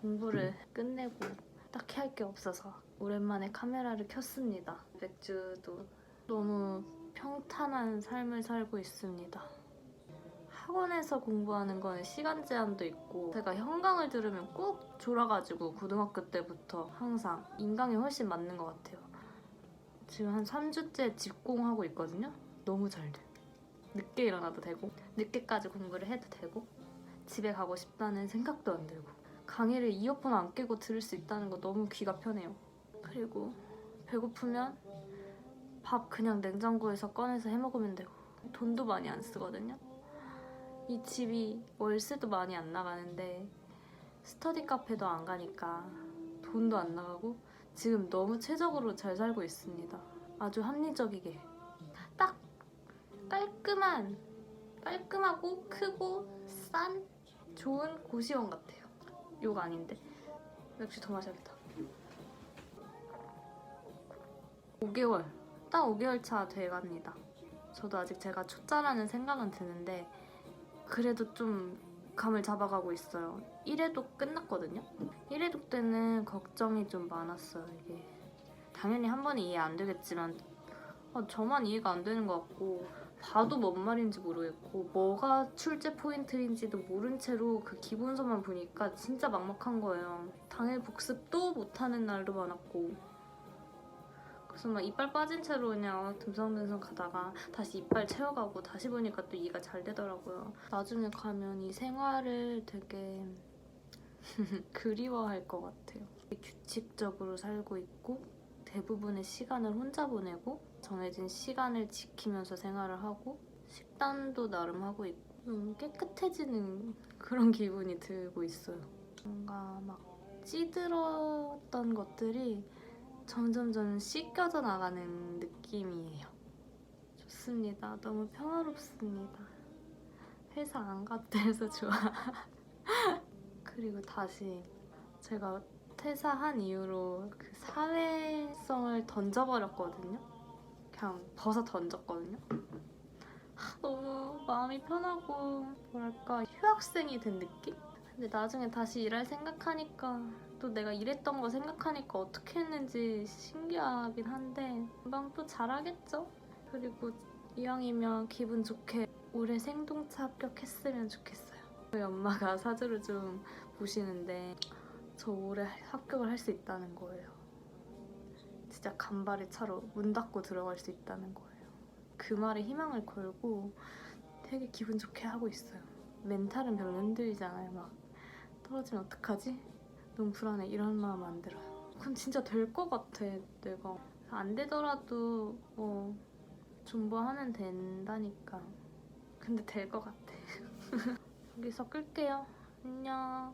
공부를 끝내고 딱히 할 게 없어서 오랜만에 카메라를 켰습니다. 맥주도 너무 평탄한 삶을 살고 있습니다. 학원에서 공부하는 건 시간 제한도 있고 제가 현강을 들으면 꼭 졸아가지고 고등학교 때부터 항상 인강이 훨씬 맞는 것 같아요. 지금 한 3주째 집공하고 있거든요. 너무 잘 돼. 늦게 일어나도 되고 늦게까지 공부를 해도 되고 집에 가고 싶다는 생각도 안 들고 강의를 이어폰 안 끼고 들을 수 있다는 거 너무 귀가 편해요. 그리고 배고프면 밥 그냥 냉장고에서 꺼내서 해 먹으면 되고 돈도 많이 안 쓰거든요. 이 집이 월세도 많이 안 나가는데 스터디 카페도 안 가니까 돈도 안 나가고 지금 너무 최적으로 잘 살고 있습니다. 아주 합리적이게 딱 깔끔한 깔끔하고 크고 싼 좋은 고시원 같아요. 욕 아닌데 역시 더 마셔야겠다. 5개월 딱 5개월 차 돼갑니다. 저도 아직 제가 초짜라는 생각은 드는데 그래도 좀 감을 잡아가고 있어요. 1회독 끝났거든요. 1회독 때는 걱정이 좀 많았어요. 이게 당연히 한 번에 이해 안 되겠지만 아, 저만 이해가 안 되는 것 같고 봐도 뭔 말인지 모르겠고 뭐가 출제 포인트인지도 모른 채로 그 기본서만 보니까 진짜 막막한 거예요. 당일 복습도 못하는 날도 많았고 그래서 막 이빨 빠진 채로 그냥 듬성듬성 가다가 다시 이빨 채워가고 다시 보니까 또 이해가 잘 되더라고요. 나중에 가면 이 생활을 되게 그리워할 것 같아요. 규칙적으로 살고 있고 대부분의 시간을 혼자 보내고 정해진 시간을 지키면서 생활을 하고 식단도 나름 하고 있고 좀 깨끗해지는 그런 기분이 들고 있어요. 뭔가 막 찌들었던 것들이 점점점 씻겨져 나가는 느낌이에요. 좋습니다. 너무 평화롭습니다. 회사 안 갔다 해서 좋아. 그리고 다시 제가 퇴사한 이후로 그 사회성을 던져버렸거든요. 그냥 벗어 던졌거든요. 하, 너무 마음이 편하고 뭐랄까 휴학생이 된 느낌? 근데 나중에 다시 일할 생각하니까 또 내가 일했던 거 생각하니까 어떻게 했는지 신기하긴 한데 금방 또 잘하겠죠? 그리고 이왕이면 기분 좋게 올해 생동차 합격했으면 좋겠어요. 저희 엄마가 사주를 좀 보시는데 저 올해 합격을 할 수 있다는 거예요. 진짜 간발의 차로 문 닫고 들어갈 수 있다는 거예요. 그 말에 희망을 걸고 되게 기분 좋게 하고 있어요. 멘탈은 별로 흔들리잖아요. 막 떨어지면 어떡하지? 너무 불안해. 이런 마음 안 들어요. 그럼 진짜 될 것 같아, 내가. 안 되더라도 뭐 존버하면 된다니까. 근데 될 것 같아. 여기서 끌게요. 안녕.